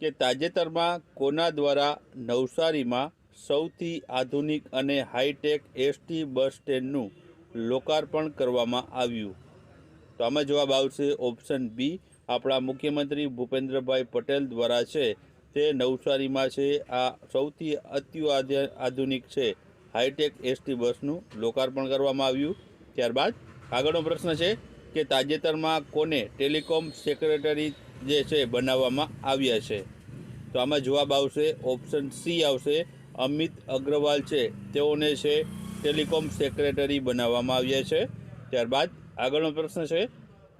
કે તાજેતરમાં કોના દ્વારા નવસારીમાં સૌથી આધુનિક અને હાઈટેક એસટી બસ સ્ટેન્ડનું લોકાર્પણ કરવામાં આવ્યું? તો આમાં જવાબ આવશે ઓપ્શન બી, આપણા મુખ્યમંત્રી ભૂપેન્દ્રભાઈ પટેલ દ્વારા છે. તે નવસારીમાં છે. આ સૌથી અત્યુ આધુનિક છે. હાઈટેક એસટી બસનું લોકાર્પણ કરવામાં આવ્યું. ત્યારબાદ આગળનો પ્રશ્ન છે કે તાજેતરમાં કોને ટેલિકોમ સેક્રેટરી જે છે બનાવવામાં આવ્યા છે. તો આમાં જવાબ આવશે ઓપ્શન સી આવશે, અમિત અગ્રવાલ છે, તેઓને છે ટેલિકોમ સેક્રેટરી બનાવવામાં આવ્યા છે. ત્યારબાદ આગળનો પ્રશ્ન છે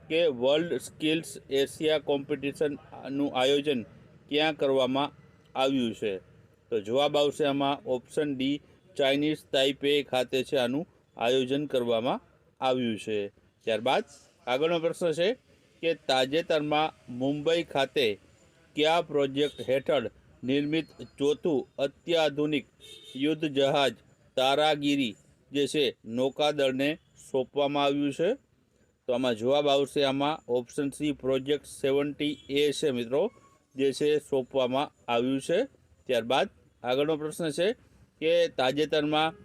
કે વર્લ્ડ સ્કિલ્સ એશિયા કોમ્પિટિશનનું આયોજન ક્યાં કરવામાં આવ્યું છે? તો જવાબ આવશે આમાં ઓપ્શન ડી ચાઇનીઝ તાઇપે ખાતે છે આનું આયોજન કરવામાં આવ્યું છે. ત્યારબાદ આગળનો પ્રશ્ન છે કે તાજેતરમાં મુંબઈ ખાતે કયા પ્રોજેક્ટ હેઠળ નિર્મિત ચોથું અત્યાધુનિક યુદ્ધ જહાજ તારાગીરી જે છે નૌકાદળને સોંપવામાં આવ્યું છે? તો આમાં જવાબ આવશે આમાં option C project seventy A છે મિત્રો, જે છે સોંપવામાં આવ્યું છે. ત્યારબાદ આગળનો પ્રશ્ન છે કે તાજેતરમાં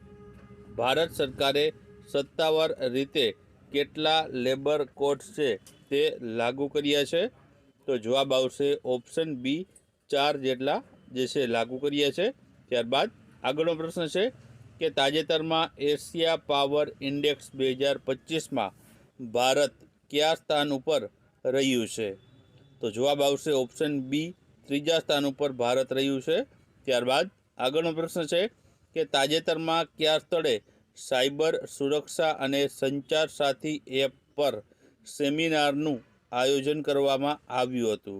ભારત સરકારે સત્તાવાર રીતે કેટલા લેબર કોડ્સ છે? તે લાગુ કર્યા છે. તો જવાબ આવશે ઓપ્શન બી ચાર જેટલા જે છે લાગુ કર્યા છે. ત્યારબાદ આગળનો પ્રશ્ન છે કે તાજેતરમાં એશિયા પાવર ઇન્ડેક્સ બે હજાર પચીસમાં ભારત કયા સ્થાન ઉપર રહ્યું છે? તો જવાબ આવશે ઓપ્શન બી ત્રીજા સ્થાન ઉપર ભારત રહ્યું છે. ત્યારબાદ આગળનો પ્રશ્ન છે કે તાજેતરમાં કયા સ્થળે સાયબર સુરક્ષા અને સંચાર સાથી એપ પર સેમિનારનું આયોજન કરવામાં આવ્યું હતું.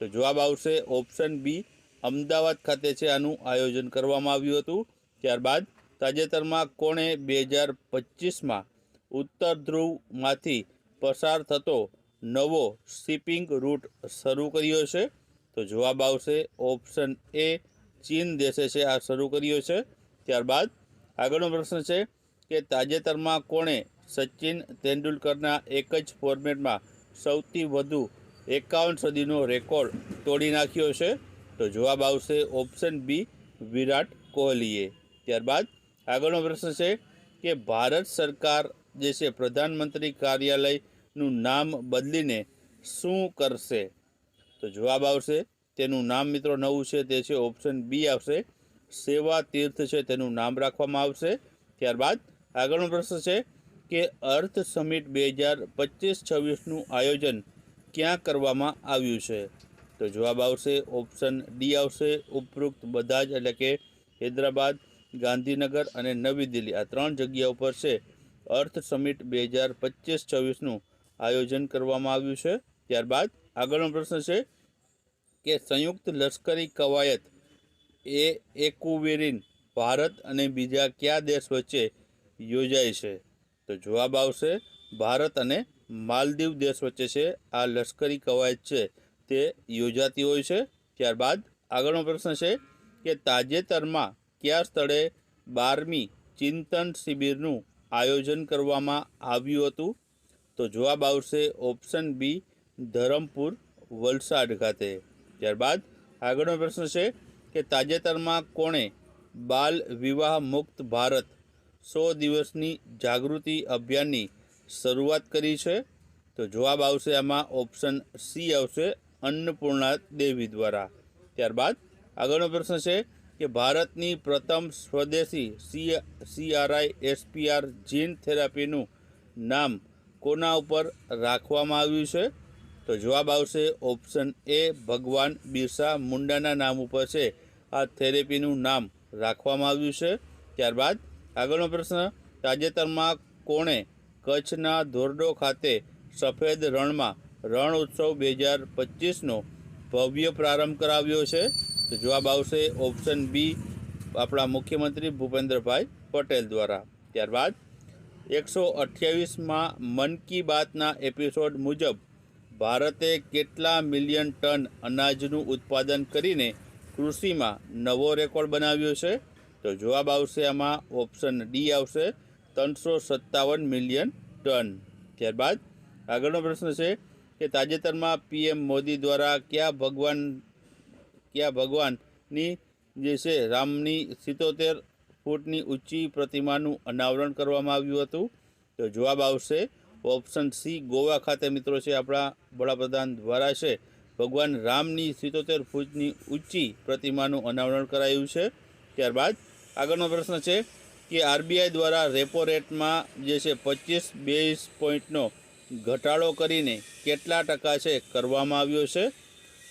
તો જવાબ આવશે ઓપ્શન બી, અમદાવાદ ખાતે છે આનું આયોજન કરવામાં આવ્યું હતું. ત્યારબાદ તાજેતરમાં કોણે બે હજાર પચીસમાં ઉત્તર ધ્રુવમાંથી પસાર થતો નવો શિપિંગ રૂટ શરૂ કર્યો છે? તો જવાબ આવશે ઓપ્શન એ, ચીન દેશે છે આ શરૂ કર્યો છે. ત્યારબાદ આગળનો પ્રશ્ન છે કે તાજેતરમાં કોણે સચિન તેંડુલકરના એક જ ફોર્મેટમાં સૌથી વધુ એકાવન સદીનો રેકોર્ડ તોડી નાખ્યો છે. તો જવાબ આવશે ઓપ્શન બી વિરાટ કોહલીએ. ત્યારબાદ આગળનો પ્રશ્ન છે કે ભારત સરકાર જે છે પ્રધાનમંત્રી કાર્યાલયનું નામ બદલીને શું કરશે? તો જવાબ આવશે તેનું નામ મિત્રો નવું છે, તે છે ઓપ્શન બી આવશે. સેવા તીર્થ છે, તેનું નામ રાખવામાં આવશે. ત્યારબાદ આગળનો પ્રશ્ન છે કે અર્થ સમિટ બે હજાર પચીસ છવ્વીસનું આયોજન ક્યાં કરવામાં આવ્યું છે? તો જવાબ આવશે, ઓપ્શન ડી આવશે, ઉપરોક્ત બધા જ એટલે કે હૈદરાબાદ, ગાંધીનગર અને નવી દિલ્હી. આ ત્રણ જગ્યા ઉપર છે, અર્થ સમિટ બે હજાર પચીસ છવ્વીસનું આયોજન કરવામાં આવ્યું છે. ત્યારબાદ આગળનો પ્રશ્ન છે કે સંયુક્ત લશ્કરી કવાયત એ એકુવેરિન ભારત અને બીજા કયા દેશ વચ્ચે યોજાય છે? તો જવાબ આવશે, ભારત અને માલદીવ દેશ વચ્ચે છે. આ લશ્કરી કવાયત છે તે યોજાતી હોય છે. ત્યારબાદ આગળનો પ્રશ્ન છે કે તાજેતરમાં કયા સ્થળે બારમી ચિંતન શિબિરનું આયોજન કરવામાં આવ્યું હતું? તો જવાબ આવશે ઓપ્શન બી, ધરમપુર, વલસાડ ખાતે. ત્યારબાદ આગળનો પ્રશ્ન છે કે તાજેતરમાં કોણે બાલ વિવાહ મુક્ત ભારત સો દિવસની જાગૃતિ અભિયાનની શરૂઆત કરી છે. તો જવાબ આવશે આમાં ઓપ્શન સી આવશે અન્નપૂર્ણા દેવી દ્વારા. ત્યારબાદ આગળનો પ્રશ્ન છે કે ભારતની પ્રથમ સ્વદેશી સી સીઆરઆઈ એસપીઆર જીન થેરાપીનું નામ કોના ઉપર રાખવામાં આવ્યું છે? તો જવાબ આવશે ઓપ્શન એ ભગવાન બિરસા મુંડાના નામ ઉપર છે. આ થેરેપીનું નામ રાખવામાં આવ્યું છે. ત્યારબાદ આગળનો પ્રશ્ન, તાજેતરમાં કોણે કચ્છના ધોરડો ખાતે સફેદ રણમાં રણ ઉત્સવ બે હજાર પચીસનો ભવ્ય પ્રારંભ કરાવ્યો છે? તો જવાબ આવશે ઓપ્શન બી, આપણા મુખ્યમંત્રી ભૂપેન્દ્રભાઈ પટેલ દ્વારા. ત્યારબાદ, એકસો અઠ્યાવીસમાં મન કી બાતના એપિસોડ મુજબ, ભારતે કેટલા મિલિયન ટન અનાજનું ઉત્પાદન કરીને કૃષિમાં નવો રેકોર્ડ બનાવ્યો છે? તો જવાબ આવશે આમાં ઓપ્શન ડી આવશે. ત્રણસો સત્તાવન મિલિયન ટન ત્યારબાદ આગળનો પ્રશ્ન છે કે તાજેતરમાં પીએમ મોદી દ્વારા કયા ભગવાન, કયા ભગવાનની જે છે રામની સિત્તોતેર ફૂટની ઊંચી પ્રતિમાનું અનાવરણ કરવામાં આવ્યું હતું? તો જવાબ આવશે ઓપ્શન સી ગોવા ખાતે મિત્રો છે આપણા વડાપ્રધાન દ્વારા છે. ભગવાન રામની સિત્તોતેર ફૂટની ઊંચી પ્રતિમાનું અનાવરણ કરાયું છે. ત્યારબાદ આગળનો પ્રશ્ન છે કે આરબીઆઈ દ્વારા રેપો રેટમાં જે છે પચીસ બેઝ પોઈન્ટનો ઘટાડો કરીને કેટલા ટકા છે કરવામાં આવ્યો છે?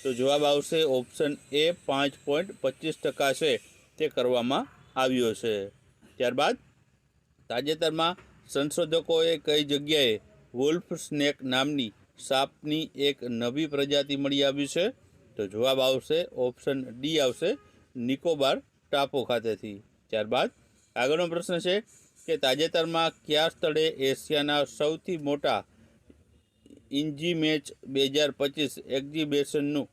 તો જવાબ આવશે ઓપ્શન એ પાંચ પોઈન્ટ પચીસ ટકા છે તે કરવામાં આવ્યો છે. ત્યારબાદ તાજેતરમાં સંશોધકોએ કઈ જગ્યાએ વુલ્ફ સ્નેક નામની સાપની એક નવી પ્રજાતિ મળી આવી છે? તો જવાબ આવશે ઓપ્શન ડી આવશે નિકોબાર ટાપુ ખાતેથી. ત્યારબાદ આગળનો પ્રશ્ન છે કે તાજેતરમાં કયા સ્થળે એશિયાના સૌથી મોટા ઇન્જી મેચ બે હજાર પચીસ એક્ઝિબિશનનું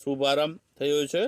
શુભારંભ થયો છે?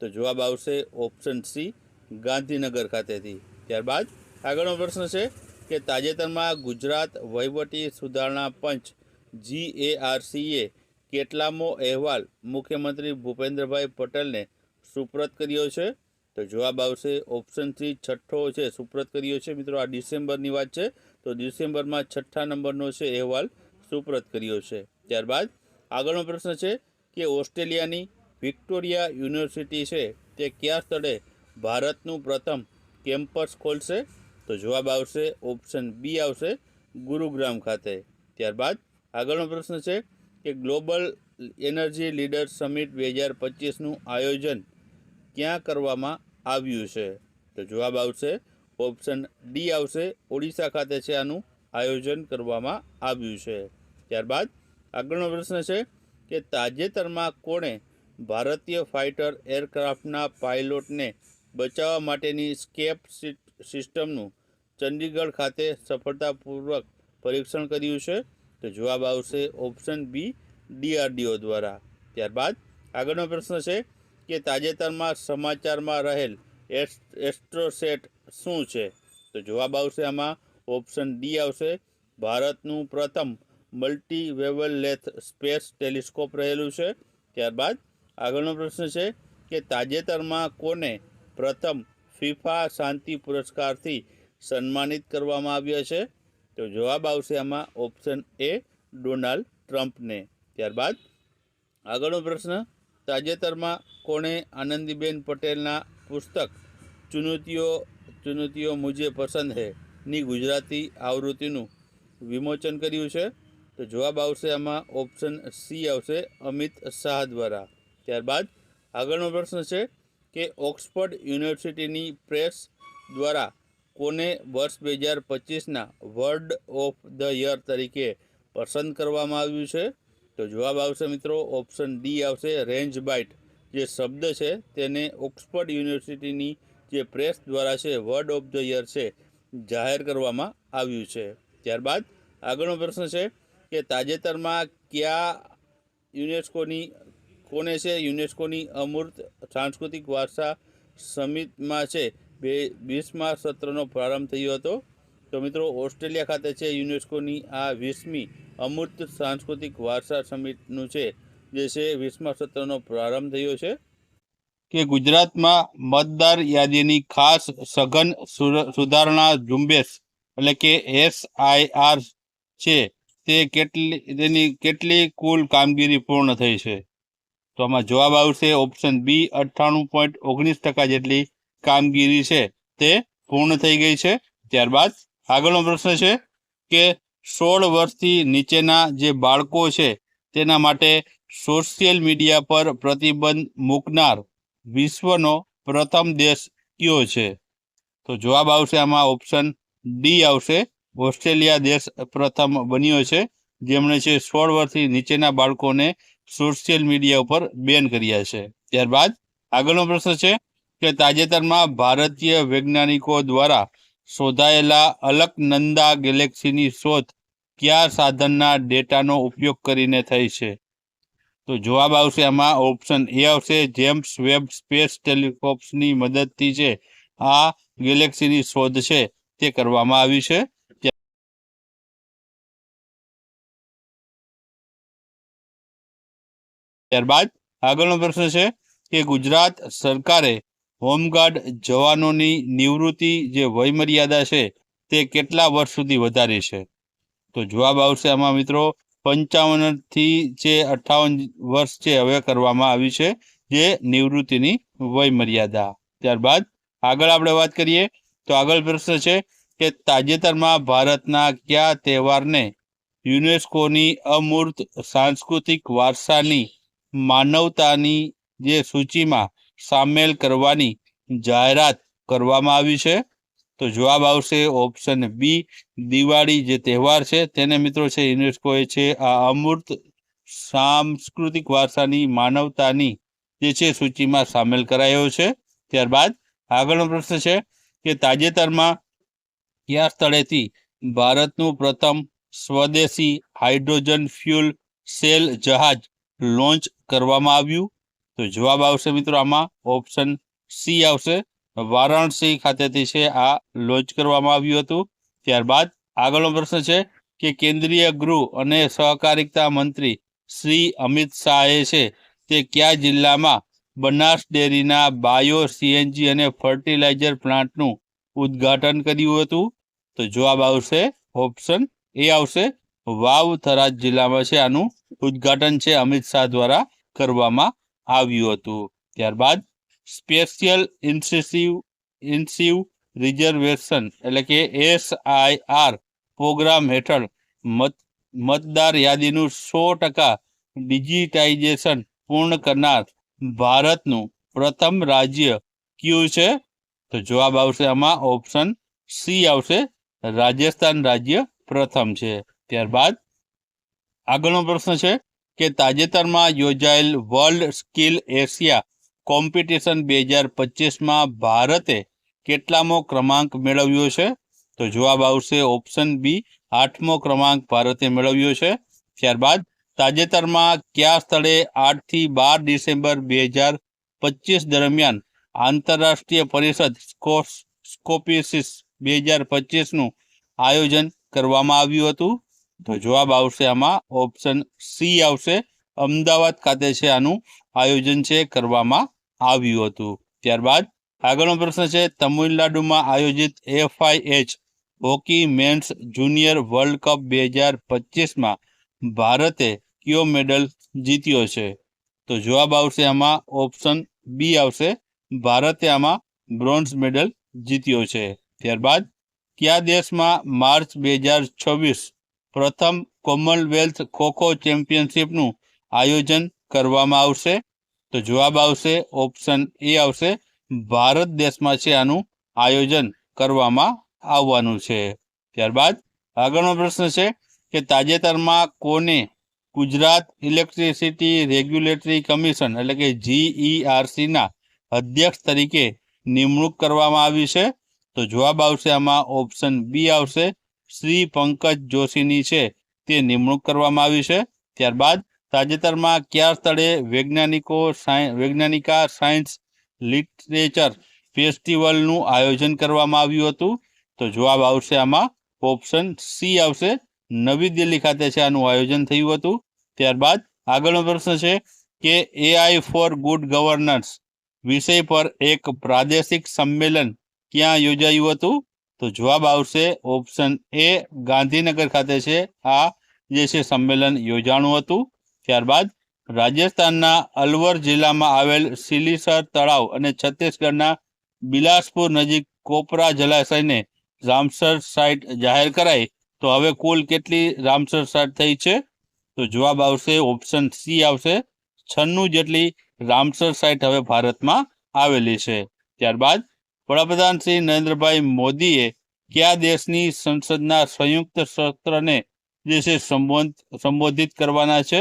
તો જવાબ આવશે ઓપ્શન સી, ગાંધીનગર ખાતેથી. ત્યારબાદ આગળનો પ્રશ્ન છે કે તાજેતરમાં ગુજરાત વહીવટી સુધારણા પંચ જીએઆરસીએ કેટલામો અહેવાલ મુખ્યમંત્રી ભૂપેન્દ્રભાઈ પટેલને સુપ્રત કર્યો છે? તો જવાબ આવશે ઓપ્શન થ્રી છઠ્ઠો છે, સુપ્રત કર્યો છે. મિત્રો, આ ડિસેમ્બરની વાત છે. તો ડિસેમ્બરમાં છઠ્ઠા નંબરનો છે અહેવાલ સુપ્રત કર્યો છે. ત્યારબાદ આગળનો પ્રશ્ન છે કે ઓસ્ટ્રેલિયાની વિક્ટોરિયા યુનિવર્સિટી છે તે કયા સ્થળે ભારતનું પ્રથમ કેમ્પસ ખોલશે? તો જવાબ આવશે ઓપ્શન બી આવશે, ગુરુગ્રામ ખાતે. ત્યારબાદ આગળનો પ્રશ્ન છે કે ગ્લોબલ એનર્જી લીડર સમિટ બે હજાર પચીસનું આયોજન ક્યાં કરવામાં આવ્યું છે? તો જવાબ આવશે ઓપ્શન ડી આવશે. ઓડિશા ખાતે છે આનું આયોજન કરવામાં આવ્યું છે. ત્યારબાદ આગળનો પ્રશ્ન છે કે તાજેતરમાં કોણે ભારતીય ફાઇટર એરક્રાફ્ટના પાયલોટને બચાવવા માટેની સ્કેપ સિસ્ટમનું ચંદીગઢ ખાતે સફળતાપૂર્વક પરીક્ષણ કર્યું છે? તો જવાબ આવશે ઓપ્શન બી ડીઆરડીઓ દ્વારા. ત્યારબાદ આગળનો પ્રશ્ન છે કે તાજેતરમાં સમાચારમાં રહેલ એસ્ટ્રોસેટ શું છે? તો જવાબ આવશે આમાં, ઓપ્શન ડી આવશે, ભારતનું પ્રથમ multi wavelength space telescope રહેલું છે. ત્યારબાદ આગળનો પ્રશ્ન છે કે તાજેતરમાં કોને પ્રથમ ફિફા શાંતિ પુરસ્કારથી સન્માનિત કરવામાં આવ્યા છે? તો જવાબ આવશે આમાં ઓપ્શન એ ડોનાલ્ડ ટ્રમ્પને. ત્યારબાદ આગળનો પ્રશ્ન તાજેતરમાં કોણે આનંદીબેન પટેલના પુસ્તક ચુનૌતીઓ ચુનૌતીઓ મુજે પસંદ હે, ની ગુજરાતી આવૃત્તિનું વિમોચન કર્યું છે? તો જવાબ આવશે આમાં ઓપ્શન સી આવશે, અમિત શાહ દ્વારા. ત્યારબાદ આગળનો પ્રશ્ન છે કે ઓક્સફર્ડ યુનિવર્સિટીની પ્રેસ દ્વારા કોને વર્ષ બે હજાર પચીસના વર્ડ ઓફ ધ યર તરીકે પસંદ કરવામાં આવ્યું છે? તો જવાબ આવશે મિત્રો ઓપ્શન ડી આવશે. રેન્જ બાઇટ જે શબ્દ છે તેને ઓક્સફર્ડ યુનિવર્સિટીની જે પ્રેસ દ્વારા છે વર્ડ ઓફ ધ યર છે, જાહેર કરવામાં આવ્યું છે. ત્યારબાદ આગળનો પ્રશ્ન છે કે તાજેતરમાં કયા યુનેસ્કોની, કોને છે યુનેસ્કોની અમૂર્ત સાંસ્કૃતિક વારસા સમિતમાં છે? બે, વીસમા સત્રનો પ્રારંભ થયો હતો. તો મિત્રો, ઓસ્ટ્રેલિયા ખાતે છે યુનેસ્કોની આ વીસમી અમૂર્ત સાંસ્કૃતિક વારસા સમિટનું છે, જે છે વીસમા સત્રનો પ્રારંભ થયો છે, કે ગુજરાતમાં મતદાર યાદીની ખાસ સઘન સુધારણા ઝુંબેશ એટલે કે એસઆઈઆર છે, તે કેટલી, તેની કેટલી કુલ કામગીરી પૂર્ણ થઈ છે? તો આમાં જવાબ આવશે ઓપ્શન બી, અઠ્ઠાણું પોઈન્ટ ઓગણીસ ટકા જેટલી કામગીરી છે તે પૂર્ણ થઈ ગઈ છે. ત્યારબાદ આગળનો પ્રશ્ન છે કે સોળ વર્ષથી નીચેના જે બાળકો છે, તેના માટે સોશિયલ મીડિયા પર પ્રતિબંધ મૂકનાર વિશ્વનો પ્રથમ દેશ કયો છે? તો જવાબ આવશે આમાં ઓપ્શન ડી આવશે. ઓસ્ટ્રેલિયા દેશ પ્રથમ બન્યો છે, જેમણે છે સોળ વર્ષથી નીચેના બાળકોને સોશિયલ મીડિયા ઉપર બેન કર્યા છે. ત્યારબાદ આગળનો પ્રશ્ન છે કે તાજેતરમાં ભારતીય વૈજ્ઞાનિકો દ્વારા શોધાયેલા અલકનંદા ગેલેક્સીની શોધ કયા સાધનના ડેટાનો ઉપયોગ કરીને થઈ છે? તો જવાબ આવશે આમાં ઓપ્શન એ આવશે, જેમ્સ વેબ સ્પેસ ટેલિસ્કોપ્સની મદદથી છે આ ગેલેક્સીની શોધ છે તે કરવામાં આવી છે. ત્યારબાદ આગળનો પ્રશ્ન છે કે ગુજરાત સરકારે હોમગાર્ડ જવાનોની નિવૃત્તિ જે વયમર્યાદા છે તે કેટલા વર્ષ સુધી વધારી છે? તો જવાબ આવશે આમાં મિત્રો પંચાવનથી જે અઠ્ઠાવન વર્ષ છે હવે કરવામાં આવી છે જે નિવૃત્તિની વયમર્યાદા. ત્યારબાદ આગળ આપણે વાત કરીએ તો આગળ પ્રશ્ન છે કે તાજેતરમાં ભારતના કયા તહેવારને યુનેસ્કોની અમૂર્ત સાંસ્કૃતિક વારસાની માનવતાની જે સૂચિમાં સામેલ કરવાની જાહેરાત કરવામાં આવી છે. તો જવાબ આવશે ઓપ્શન બી, દિવાળી જે તહેવાર છે તેને મિત્રો છે યુનેસ્કોએ છે. આ અમૂર્ત સાંસ્કૃતિક વારસાની માનવતાની જે છે સૂચિમાં સામેલ કરાયો છે. ત્યારબાદ આગળનો પ્રશ્ન છે કે તાજેતરમાં કયા સ્થળેથી ભારતનું પ્રથમ સ્વદેશી હાઇડ્રોજન ફ્યુલ સેલ જહાજ લોન્ચ કરવામાં આવ્યું? તો જવાબ આવશે મિત્રો આમાં ઓપ્શન સી આવશે. વારાણસી ખાતેથી છે આ લોન્ચ કરવામાં આવ્યું હતું. ત્યારબાદ આગળનો પ્રશ્ન છે કે કેન્દ્રીય ગૃહ અને સહકારિતા મંત્રી શ્રી અમિત શાહે છે તે કયા જિલ્લામાં બનાસ ડેરીના બાયો સીએનજી અને ફર્ટિલાઇઝર પ્લાન્ટનું ઉદ્ઘાટન કર્યું હતું? તો જવાબ આવશે ઓપ્શન એ આવશે. વાવ થરાદ જિલ્લામાં છે આનું ઉદ્ઘાટન છે અમિત શાહ દ્વારા કરવામાં આવ્યું હતું. ત્યારબાદ સ્પેશિયલ ઇન્સેસિવ ઇન્સિવ રિઝર્વેશન એટલે કે એસઆઈઆર પ્રોગ્રામ હેઠળ મત, મતદાર યાદીનું સો ટકા ડિજિટાઇઝેશન પૂર્ણ કરનાર ભારતનું પ્રથમ રાજ્ય કયું છે? તો જવાબ આવશે આમાં ઓપ્શન સી આવશે. રાજસ્થાન રાજ્ય પ્રથમ છે. ત્યારબાદ આગળનો પ્રશ્ન છે. કે તાજેતરમાં યોજાયેલ વર્લ્ડ સ્કિલ એશિયા કોમ્પિટિશન બે હજાર પચીસમાં ભારતે કેટલામો ક્રમાંક મેળવ્યો છે? તો જવાબ આવશે ઓપ્શન બી, આઠમો ક્રમાંક ભારતે મેળવ્યો છે. ત્યારબાદ તાજેતરમાં કયા સ્થળે આઠથી બાર ડિસેમ્બર બે હજાર પચીસ દરમિયાન આંતરરાષ્ટ્રીય પરિષદ સ્કોસ સ્કોપિસિસ બે હજાર પચીસનું આયોજન કરવામાં આવ્યું હતું? તો જવાબ આવશે આમાં ઓપ્શન સી આવશે. અમદાવાદ ખાતે છે આનું આયોજન છે, કરવામાં આવ્યું હતું. ત્યારબાદ આગળનો પ્રશ્ન છે, તમિલનાડુમાં આયોજિત FIH hockey men's junior world cup બે હજાર પચીસમાં ભારતે કયો મેડલ જીત્યો છે? તો જવાબ આવશે આમાં ઓપ્શન બી આવશે. ભારતે આમાં બ્રોન્ઝ મેડલ જીત્યો છે. ત્યારબાદ કયા દેશમાં માર્ચ બે હજાર છવ્વીસ પ્રથમ કોમનવેલ્થ ખોખો ચેમ્પિયનશિપનું આયોજન કરવામાં આવશે. તો જવાબ આવશે, ઓપ્શન એ આવશે, ભારત દેશમાં છે આનું આયોજન કરવામાં આવવાનું છે. ત્યારબાદ આગળનો પ્રશ્ન છે કે તાજેતરમાં કોને ગુજરાત ઇલેક્ટ્રિસિટી રેગ્યુલેટરી કમિશન એટલે કે જીઈઆરસીના અધ્યક્ષ તરીકે નિમણૂક કરવામાં આવી છે? તો જવાબ આવશે આમાં, ઓપ્શન બી આવશે શ્રી પંકજ જોશીની છે તે નિમણૂક કરવામાં આવી છે. ત્યારબાદ તાજેતરમાં કયા સ્થળે વૈજ્ઞાનિકો વૈજ્ઞાનિકા સાયન્સ લિટરેચર ફેસ્ટિવલનું આયોજન કરવામાં આવ્યું હતું? તો જવાબ આવશે આમાં, ઓપ્શન સી આવશે. નવી દિલ્હી ખાતે છે આનું આયોજન થયું હતું. ત્યારબાદ આગળનો પ્રશ્ન છે કે એઆઈ ફોર ગુડ ગવર્નન્સ વિષય પર એક પ્રાદેશિક સંમેલન ક્યાં યોજાયું હતું? તો જવાબ આવશે ઓપ્શન એ ગાંધીનગર ખાતે છે. આ જે છે સંમેલન યોજાણું હતું. ત્યારબાદ રાજસ્થાનના અલવર જિલ્લામાં આવેલ સિલીસર તળાવ અને છત્તીસગઢના બિલાસપુર નજીક કોપરા જલાશયને રામસર સાઇટ જાહેર કરાઈ. તો હવે કુલ કેટલી રામસર સાઇટ થઈ છે? તો જવાબ આવશે ઓપ્શન સી આવશે. છન્નું જેટલી રામસર સાઇટ હવે ભારતમાં આવેલી છે. ત્યારબાદ વડાપ્રધાન શ્રી નરેન્દ્રભાઈ મોદીએ કયા દેશની સંસદના સંયુક્ત સત્રને જે છે સંબોધ, સંબોધિત કરવાના છે?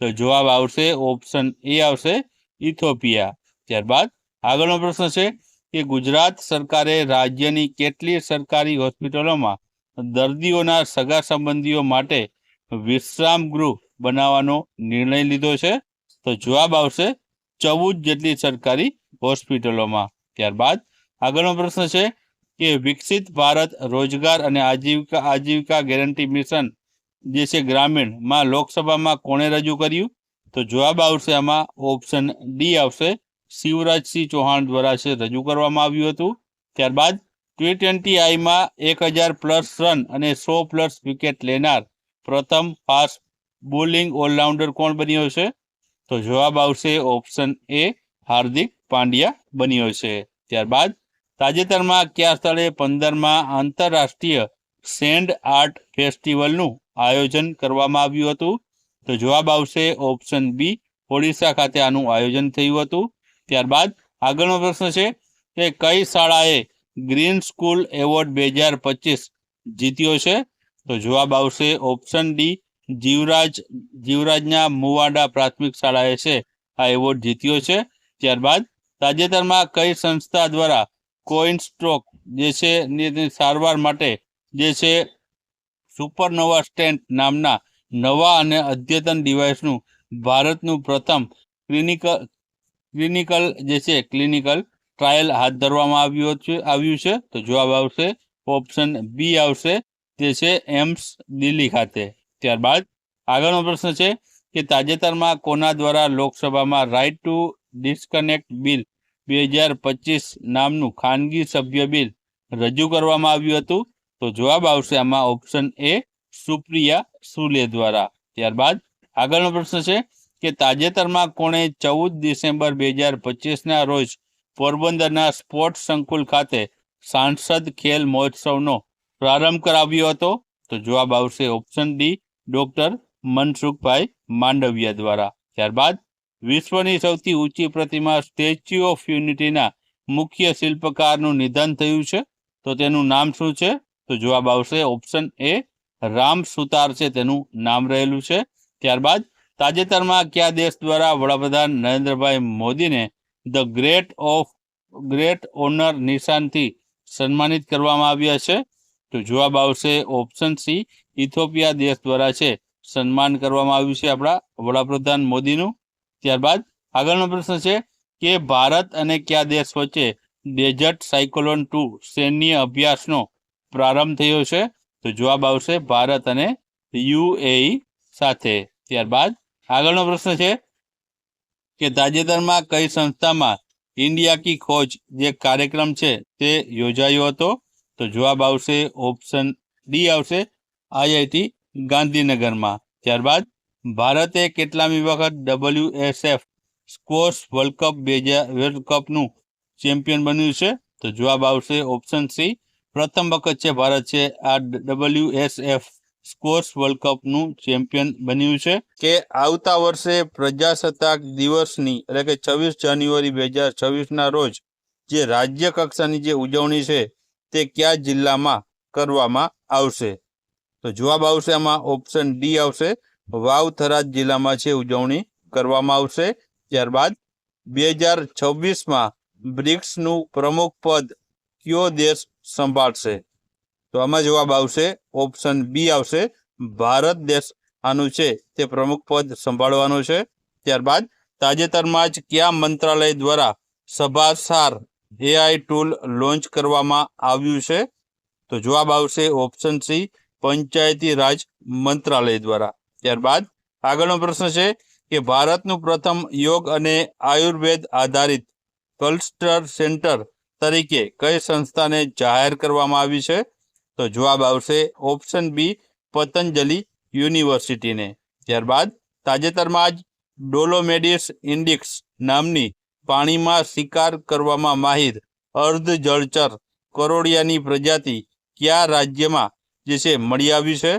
તો જવાબ આવશે, ઓપ્શન એ આવશે, ઇથોપિયા. ત્યારબાદ આગળનો પ્રશ્ન છે કે ગુજરાત સરકારે રાજ્યની કેટલી સરકારી હોસ્પિટલોમાં દર્દીઓના સગા સંબંધીઓ માટે વિશ્રામ ગૃહ બનાવવાનો નિર્ણય લીધો છે? તો જવાબ આવશે, ચૌદ જેટલી સરકારી હોસ્પિટલોમાં. ત્યારબાદ આગળનો પ્રશ્ન છે કે વિકસિત ભારત રોજગાર અને આજીવિકા આજીવિકા ગેરંટી મિશન જે છે ગ્રામીણમાં લોકસભામાં કોણે રજૂ કર્યું? તો જવાબ આવશે આમાં ઓપ્શન ડી આવશે. શિવરાજસિંહ ચૌહાણ દ્વારા છે રજૂ કરવામાં આવ્યું હતું. ત્યારબાદ ટી ટ્વેન્ટી આઈમાં એક હજાર પ્લસ રન અને સો પ્લસ વિકેટ લેનાર પ્રથમ ફાસ્ટ બોલિંગ ઓલરાઉન્ડર કોણ બન્યો છે? તો જવાબ આવશે ઓપ્શન એ હાર્દિક પાંડ્યા બન્યો છે. ત્યારબાદ તાજેતરમાં કયા સ્થળે પંદરમાં આંતરરાષ્ટ્રીય સેન્ડ આર્ટ ફેસ્ટિવલનું આયોજન કરવામાં આવ્યું હતું? તો જવાબ આવશે ઓપ્શન બી, ઓડિશા ખાતે આનું આયોજન થયું હતું. ત્યારબાદ આગળનો પ્રશ્ન છે કે કઈ શાળાએ ગ્રીન સ્કૂલ એવોર્ડ બે હજાર પચીસ જીત્યો છે? તો જવાબ આવશે ઓપ્શન ડી, જીવરાજ, જીવરાજના મુવાડા પ્રાથમિક શાળાએ છે. આ એવોર્ડ જીત્યો છે. ત્યારબાદ તાજેતરમાં કઈ સંસ્થા દ્વારા કોઈન સ્ટ્રોક જે છે ની સારવાર માટે જે છે સુપરનોવા સ્ટેન્ટ નામના નવા અને અદ્યતન ડિવાઇસનું ભારતનું પ્રથમ ક્લિનિકલ ક્લિનિકલ જે છે ક્લિનિકલ ટ્રાયલ હાથ ધરવામાં આવ્યું છે આવ્યું છે. તો જવાબ આવશે ઓપ્શન બી આવશે જે છે એમ્સ દિલ્હી ખાતે. ત્યારબાદ આગળનો પ્રશ્ન છે કે તાજેતરમાં કોના દ્વારા લોકસભામાં રાઇટ ટુ ડિસ્કનેક્ટ બિલ બે હજાર પચીસ નામનું ખાનગી સભ્ય બિલ રજૂ કરવામાં આવ્યું હતું. તો જવાબ આવશે આમાં ઓપ્શન એ સુપ્રિયા સુલે દ્વારા. ત્યારબાદ આગળનો પ્રશ્ન છે કે તાજેતરમાં કોણે ચૌદ ડિસેમ્બર બે હજાર પચીસના રોજ પોરબંદરના સ્પોર્ટ્સ સંકુલ ખાતે સાંસદ ખેલ મહોત્સવનો પ્રારંભ કરાવ્યો હતો. તો જવાબ આવશે option D doctor Mansukhbhai Mandaviya દ્વારા. ત્યારબાદ વિશ્વની સૌથી ઊંચી પ્રતિમા સ્ટેચ્યુ ઓફ યુનિટીના મુખ્ય શિલ્પકારનું નિધન થયું છે. તો તેનું નામ શું છે? તો જવાબ આવશે ઓપ્શન એ રામ સુતાર છે. તેનું નામ રહેલું છે. ત્યારબાદ તાજેતરમાં કયા દેશ દ્વારા વડાપ્રધાન નરેન્દ્રભાઈ મોદીને the great of, great honour નિશાનથી સન્માનિત કરવામાં આવ્યા છે? તો જવાબ આવશે ઓપ્શન સી, ઇથોપિયા દેશ દ્વારા છે. સન્માન કરવામાં આવ્યું છે આપણા વડાપ્રધાન મોદીનું. ત્યારબાદ આગળનો પ્રશ્ન છે કે ભારત અને કયા દેશ વચ્ચે ડેઝર્ટ સાયકોલોન ટુ સૈન્ય અભ્યાસનો પ્રારંભ થયો છે? તો જવાબ આવશે ભારત અને યુએઈ સાથે. ત્યારબાદ આગળનો પ્રશ્ન છે કે તાજેતરમાં કઈ સંસ્થામાં ઇન્ડિયા કી ખોજ જે કાર્યક્રમ છે તે યોજાયો હતો? તો જવાબ આવશે ઓપ્શન ડી આવશે આઈઆઈટી ગાંધીનગરમાં. ત્યારબાદ ભારતે કેટલામી વખત ડબલ્યુએસએફ સ્કોર્સ વર્લ્ડ કપ બે હજાર, વર્લ્ડ કપનું ચેમ્પિયન બન્યું છે? તો જવાબ આવશે ઓપ્શન સી પ્રથમ વખત છે ભારત છે આ ડબલ્યુએસએફ સ્કોર્સ વર્લ્ડ કપનું ચેમ્પિયન બન્યું છે. કે આવતા વર્ષે પ્રજાસત્તાક દિવસની, એટલે કે છવ્વીસ જાન્યુઆરી બે હજાર છવ્વીસના રોજ જે રાજ્ય કક્ષાની જે ઉજવણી છે તે કયા જિલ્લામાં કરવામાં આવશે? તો જવાબ આવશે આમાં ઓપ્શન ડી આવશે. વાવ થરાદ જિલ્લામાં છે ઉજવણી કરવામાં આવશે. ત્યારબાદ બે હજાર છવ્વીસમાં બ્રિક્સનું પ્રમુખ પદ કયો દેશ સંભાળશે? તો આમાં જવાબ આવશે, ઓપ્શન બી આવશે, ભારત દેશ આનું છે તે પ્રમુખ પદ સંભાળવાનું છે. ત્યારબાદ તાજેતરમાં જ કયા મંત્રાલય દ્વારા સભાસાર એઆઈ ટૂલ લોન્ચ કરવામાં આવ્યું છે? તો જવાબ આવશે ઓપ્શન સી, પંચાયતી રાજ મંત્રાલય દ્વારા. ત્યારબાદ આગળનો પ્રશ્ન છે કે ભારતનું પ્રથમ યોગ અને આયુર્વેદ આધારિત કલ્સ્ટર સેન્ટર તરીકે કઈ સંસ્થાને જાહેર કરવામાં આવી છે? તો જવાબ આવશે ઓપ્શન બી, પતંજલિ યુનિવર્સિટીને. ત્યારબાદ તાજેતરમાં જ ડોલોમેડિસ ઇન્ડિક્સ નામની પાણીમાં શિકાર કરવામાં માહિર અર્ધ જળચર કરોડિયાની પ્રજાતિ કયા રાજ્યમાં જે છે, મળી આવી છે?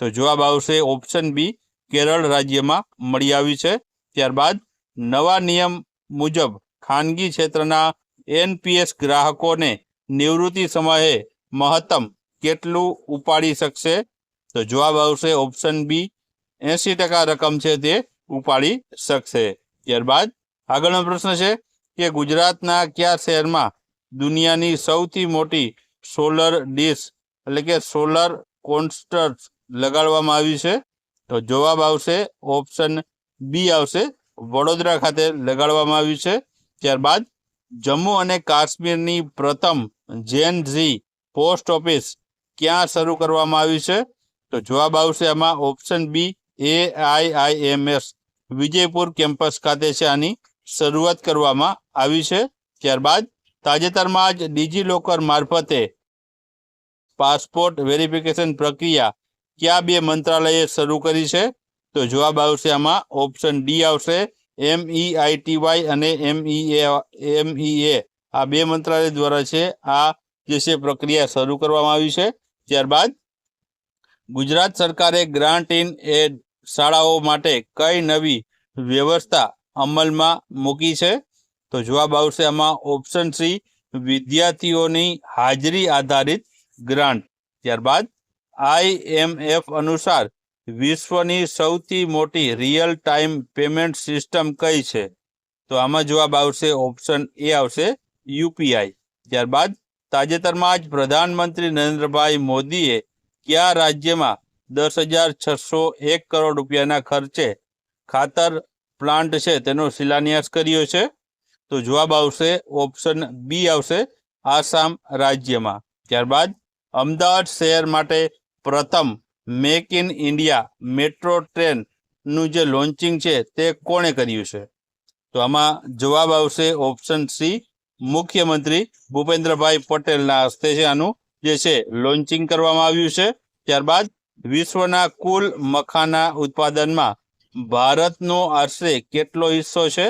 તો જવાબ આવશે ઓપ્શન બી કેરળ રાજ્યમાં મળી આવી છે. ત્યારબાદ નવા નિયમ મુજબ ખાનગી ક્ષેત્રના એનપીએસ ગ્રાહકોને નિવૃત્તિ સમયે મહત્તમ કેટલું ઉપાડી શકશે? તો જવાબ આવશે ઓપ્શન બી એંસી ટકા રકમ છે તે ઉપાડી શકશે. ત્યારબાદ આગળનો પ્રશ્ન છે કે ગુજરાતના કયા શહેરમાં દુનિયાની સૌથી મોટી સોલર ડીશ, એટલે કે સોલર કોન્સ્ટર્સ લગાડવામાં આવી છે. તો જવાબ આવશે ઓપ્શન બી આવશે. વડોદરા ખાતે લગાડવામાં આવ્યું છે. ત્યારબાદ જમ્મુ અને કાશ્મીરની પ્રથમ જેન ઝી પોસ્ટ ઓફિસ ક્યાં શરૂ કરવામાં આવી છે? તો જવાબ આવશે આમાં option B A I I M S Vijaypur campus ખાતે છે આની શરૂઆત કરવામાં આવી છે. ત્યારબાદ તાજેતરમાં જ ડિજીલોકર મારફતે પાસપોર્ટ વેરિફિકેશન પ્રક્રિયા કયા બે મંત્રાલયે શરૂ કરી છે? તો જવાબ આવશે આમાં ઓપ્શન ડી આવશે. એમ ઈ આઈ ટી વાય અને એમ ઈ એમ એ આ બે મંત્રાલય દ્વારા છે આ જે છે પ્રક્રિયા શરૂ કરવામાં આવી છે. ત્યારબાદ ગુજરાત સરકારે ગ્રાન્ટ ઇન એડ શાળાઓ માટે કઈ નવી વ્યવસ્થા અમલમાં મૂકી છે? તો જવાબ આવશે આમાં ઓપ્શન સી વિદ્યાર્થીઓની હાજરી આધારિત ગ્રાન્ટ ત્યારબાદ આઈએમએફ અનુસાર વિશ્વની સૌથી મોટી રિયલ ટાઈમ પેમેન્ટ સિસ્ટમ કઈ છે? તો આમાં જવાબ આવશે ઓપ્શન એ આવશે યુપીઆઈ ત્યારબાદ તાજેતરમાં જ પ્રધાનમંત્રી નરેન્દ્રભાઈ મોદીએ કયા રાજ્યમાં દસ હજાર છસો એક કરોડ રૂપિયાના ખર્ચે ખાતર પ્લાન્ટ છે તેનો શિલાન્યાસ કર્યો છે? તો જવાબ આવશે ઓપ્શન બી આવશે આસામ રાજ્યમાં. ત્યારબાદ અમદાવાદ શહેર માટે પ્રથમ મેક ઇન ઇન્ડિયા મેટ્રો ટ્રેનનું જે લોન્ચિંગ છે તે કોણે કર્યું છે? તો આમાં જવાબ આવશે ઓપ્શન સી મુખ્યમંત્રી ભૂપેન્દ્રભાઈ પટેલના હસ્તે છે આનું, જે છે લોન્ચિંગ કરવામાં આવ્યું છે. ત્યારબાદ વિશ્વના કુલ મખાના ઉત્પાદનમાં ભારતનો આશરે કેટલો હિસ્સો છે?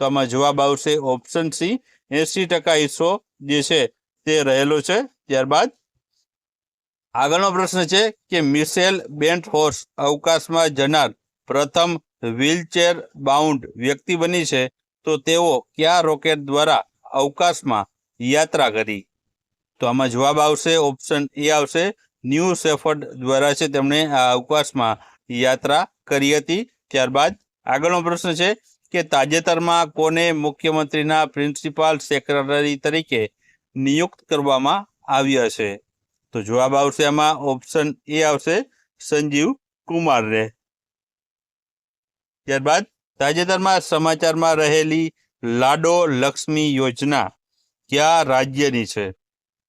તો આમાં જવાબ આવશે ઓપ્શન સી એસી ટકા હિસ્સો જે છે તે રહેલો છે. ત્યારબાદ આગળનો પ્રશ્ન છે કે મિશેલ બેન્ટ હોર્સ અવકાશમાં જનાર પ્રથમ વ્હીલચેર બાઉન્ડ વ્યક્તિ બની છે, તો તેઓ કયા રોકેટ દ્વારા અવકાશમાં યાત્રા કરી? તો આમાં જવાબ આવશે, ઓપ્શન એ આવશે, ન્યૂ સેફર્ડ દ્વારા છે તેમણે આ અવકાશમાં યાત્રા કરી હતી. ત્યારબાદ આગળનો પ્રશ્ન છે કે તાજેતરમાં કોને મુખ્યમંત્રીના પ્રિન્સિપાલ સેક્રેટરી તરીકે નિયુક્ત કરવામાં આવ્યા છે? તો જવાબ આવશે આમાં ઓપ્શન એ આવશે, સંજીવ કુમારને ત્યારબાદ તાજેતરમાં સમાચારમાં રહેલી લાડો લક્ષ્મી યોજના કયા રાજ્યની છે?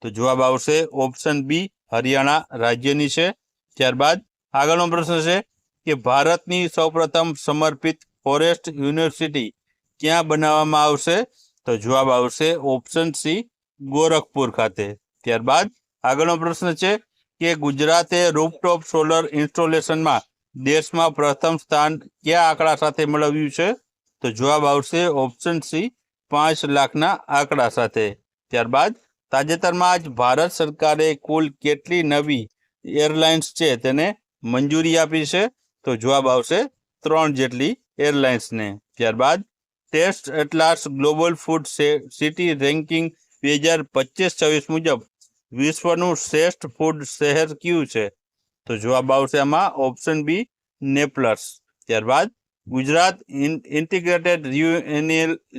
તો જવાબ આવશે ઓપ્શન બી હરિયાણા રાજ્યની છે. ત્યારબાદ આગળનો પ્રશ્ન છે કે ભારતની સૌપ્રથમ સમર્પિત ફોરેસ્ટ યુનિવર્સિટી ક્યાં બનાવવામાં આવશે? તો જવાબ આવશે ઓપ્શન સી ગોરખપુર ખાતે. ત્યારબાદ આગળનો પ્રશ્ન છે કે ગુજરાતે રૂપટોપ સોલર ઇન્સ્ટોલેશનમાં દેશમાં પ્રથમ સ્થાન કયા આંકડા સાથે મેળવ્યું છે? તો જવાબ આવશે ઓપ્શન સી, પાંચ લાખના આંકડા સાથે. ત્યારબાદ તાજેતરમાં જ ભારત સરકારે કુલ કેટલી નવી એરલાઇન્સ છે તેને મંજૂરી આપી છે? તો જવાબ આવશે ત્રણ જેટલી એરલાઇન્સને. ત્યારબાદ taste atlas global food city ranking બે હજાર પચીસ છવ્વીસ મુજબ વિશ્વનું શ્રેષ્ઠ ફૂડ શહેર કયું છે? તો જવાબ આવશે આમાં ઓપ્શન બી નેપલસ ત્યારબાદ Gujarat integrated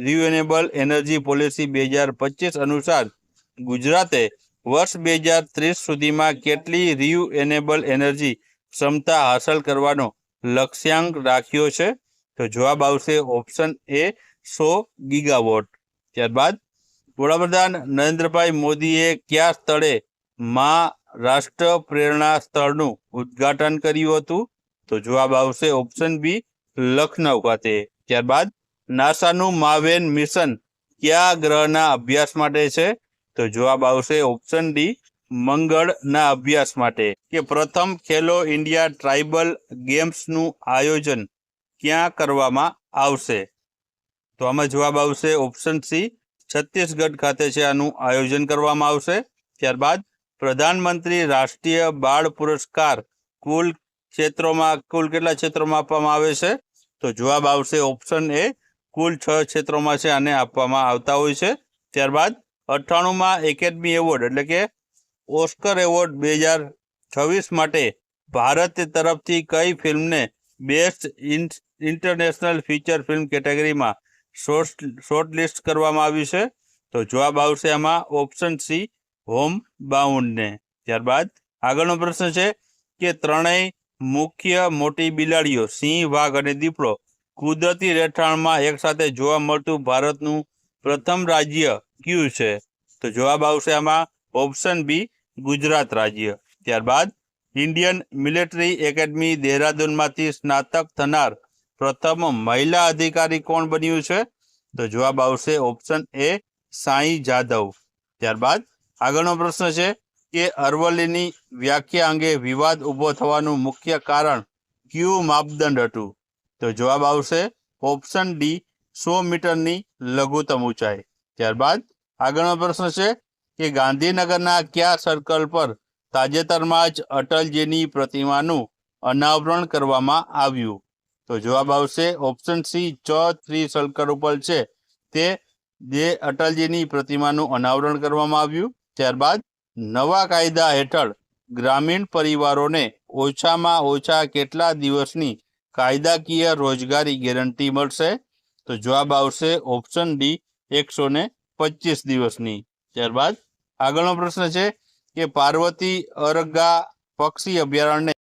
renewable energy policy બે હજાર પચીસ અનુસાર ગુજરાતે વર્ષ બે હજાર ત્રીસ સુધીમાં કેટલી રિયુએનેબલ એનર્જી ક્ષમતા હાંસલ કરવાનો લક્ષ્યાંક રાખ્યો છે? તો જવાબ આવશે ઓપ્શન એ સો ગીગાવોટ ત્યારબાદ વડાપ્રધાન નરેન્દ્રભાઈ મોદીએ કયા સ્થળે મા રાષ્ટ્ર પ્રેરણા સ્થળનું ઉદ્ઘાટન કર્યું હતું? તો જવાબ આવશે ઓપ્શન બી લખનઉ ખાતે. ત્યારબાદ નાસાનું માવેન મિશન કયા ગ્રહના અભ્યાસ માટે છે? તો જવાબ આવશે ઓપ્શન ડી મંગળના અભ્યાસ માટે. કે પ્રથમ ખેલો ઇન્ડિયા ટ્રાઇબલ ગેમ્સનું આયોજન ક્યાં કરવામાં આવશે? તો આમાં જવાબ આવશે ઓપ્શન સી છત્તીસગઢ ખાતે છે આનું આયોજન કરવામાં આવશે. ત્યારબાદ પ્રધાનમંત્રી રાષ્ટ્રીય બાળ પુરસ્કાર કુલ ક્ષેત્રોમાં, કુલ કેટલા ક્ષેત્રોમાં આપવામાં આવે છે? તો જવાબ આવશે ઓપ્શન એ, કુલ છ ક્ષેત્રોમાં છે આને આપવામાં આવતા હોય છે. ત્યારબાદ અઠ્ઠાણુંમાં એકેડમી એવોર્ડ એટલે કે ઓસ્કર એવોર્ડ બે હજાર છવ્વીસ માટે ભારત તરફથી કઈ ફિલ્મને બેસ્ટ ઇન્ટરનેશનલ ફીચર ફિલ્મ કેટેગરીમાં શોર્ટ લિસ્ટ કરવામાં આવ્યું છે. તો જવાબ આવશે આમાં ઓપ્શન સી હોમ બાઉન્ડને ત્યારબાદ આગળનો પ્રશ્ન છે કે ત્રણેય મુખ્ય મોટી બિલાડીઓ, સિંહ, વાઘ અને દીપડો કુદરતી રહેઠાણમાં એકસાથે જોવા મળતું ભારતનું પ્રથમ રાજ્ય કયું છે? તો જવાબ આવશે આમાં ઓપ્શન બી ગુજરાત રાજ્ય. ત્યારબાદ ઇન્ડિયન મિલિટરી એકેડમી દહેરાદૂનમાંથી સ્નાતક થનાર પ્રથમ મહિલા અધિકારી કોણ બન્યું છે? તો જવાબ આવશે ઓપ્શન એ સાંઈ જાધવ. ત્યારબાદ આગળનો પ્રશ્ન છે કે અરવલ્લીની વ્યાખ્યા અંગે વિવાદ ઊભો થવાનું મુખ્ય કારણ કયું માપદંડ હતું? તો જવાબ આવશે ઓપ્શન ડી સો મીટરની લઘુત્તમ ઊંચાઈ. ત્યારબાદ આગળનો પ્રશ્ન છે કે ગાંધીનગરના કયા સર્કલ પર તાજેતરમાં જ અટલજીની પ્રતિમાનું અનાવરણ કરવામાં આવ્યું? તો જવાબ આવશે ઓપ્શન સી ચ થ્રી સર્કલ ઉપર છે. તે જે અટલજીની પ્રતિમાનું અનાવરણ કરવામાં આવ્યું. ત્યારબાદ નવા કાયદા હેઠળ ગ્રામીણ પરિવારોને ઓછામાં ઓછા કેટલા દિવસની કાયદાકીય રોજગારી ગેરંટી મળશે? તો જવાબ આવશે ઓપ્શન ડી એકસો ને પચીસ દિવસની. ત્યારબાદ આગળનો પ્રશ્ન છે કે પાર્વતી અરગા પક્ષી અભયારણ્ય